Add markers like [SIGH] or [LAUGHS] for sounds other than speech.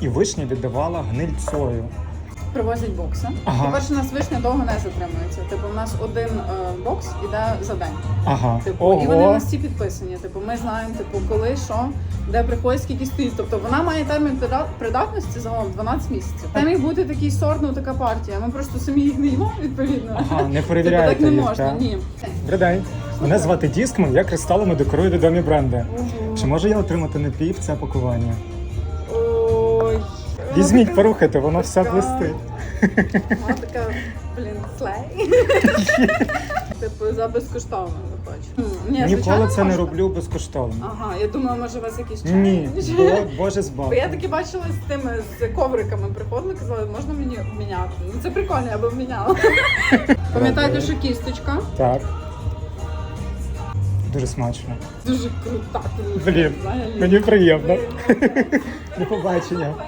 І вишня віддавала гнильцою. Привозять бокси. Ага. По-перше, у нас вишня довго не затримується. Типу, у нас один е, бокс іде за день. Ага. Типу, і вони у нас всі підписані. Типу, ми знаємо, типу, коли, що, де приходить, скільки стоїть. Тобто вона має термін прида- придатності загалом 12 місяців. Там міг бути такий сорт, ну така партія. Ми просто самі їх не їмо, відповідно. Ага, не Типу, так не їх, можна, так? ні. Добрий день. Мене звати Діскман, я кристалами декорую відомі бренди. Чи можу я отримати напій в це пакування? Візьміть, порухайте, воно все блистить. така- Вона така, блін, слей. Типу, за безкоштовно не хочу. Ні, Ніколи це не можна. роблю безкоштовно. Ага, я думала, може у вас якісь Ні, бо, Боже збав. Бо я таки бачила з тими з ковриками приходили, казали, можна мені обміняти. Ну це прикольно, я би обміняла. [LAUGHS] Пам'ятаєте, що кісточка Так. Дуже смачно. дуже крута. Блін, Взагалі. Мені приємно. [LAUGHS] До побачення. [LAUGHS]